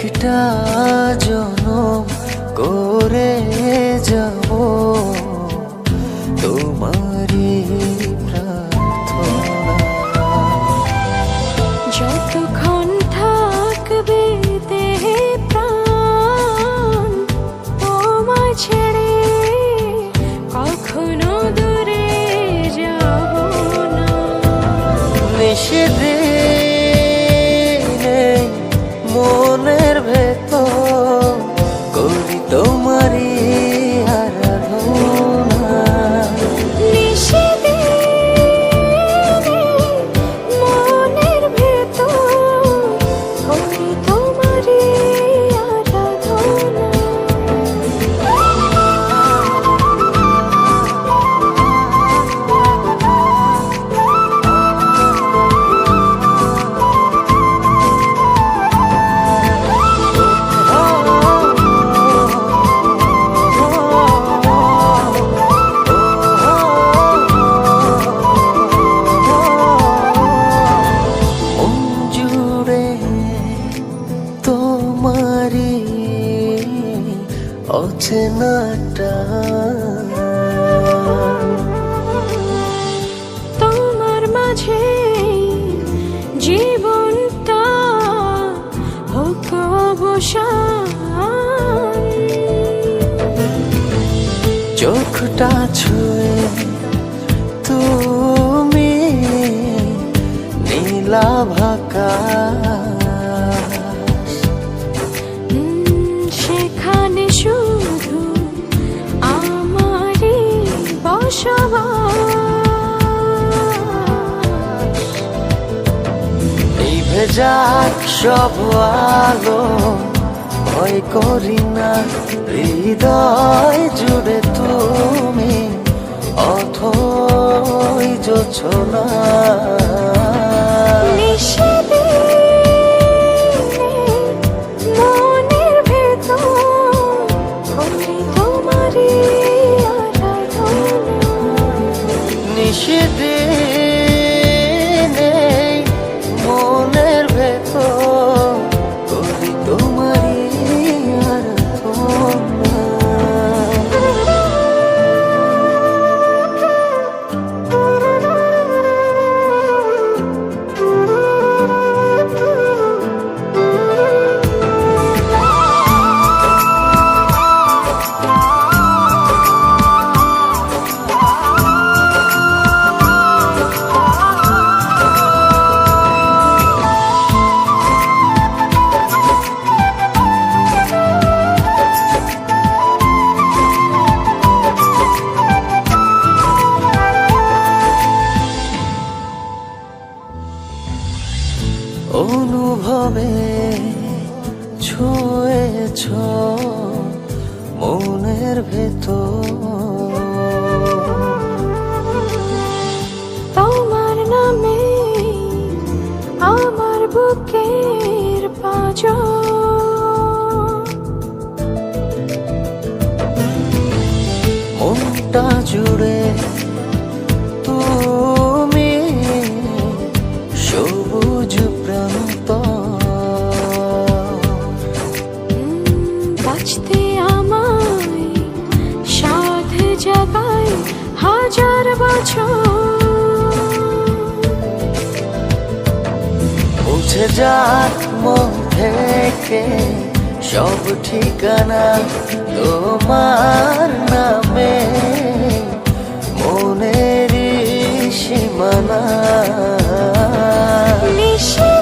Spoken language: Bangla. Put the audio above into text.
একটা জনম করে যাব। অচেনাটা তোমার মাঝে জীবনটা হোক অবসান। চোখটা ছুঁয়ে ভেজাক সব আলো ভয় করি না। হৃদয় জুড়ে তুমি অথই যোছনা নিষেধে অনুভবে ছুঁয়েছ মনের ভেতর। মুছে যাক মন থেকে সব ঠিকানা তোমার নামে। মনের সীমানা। নিষেধে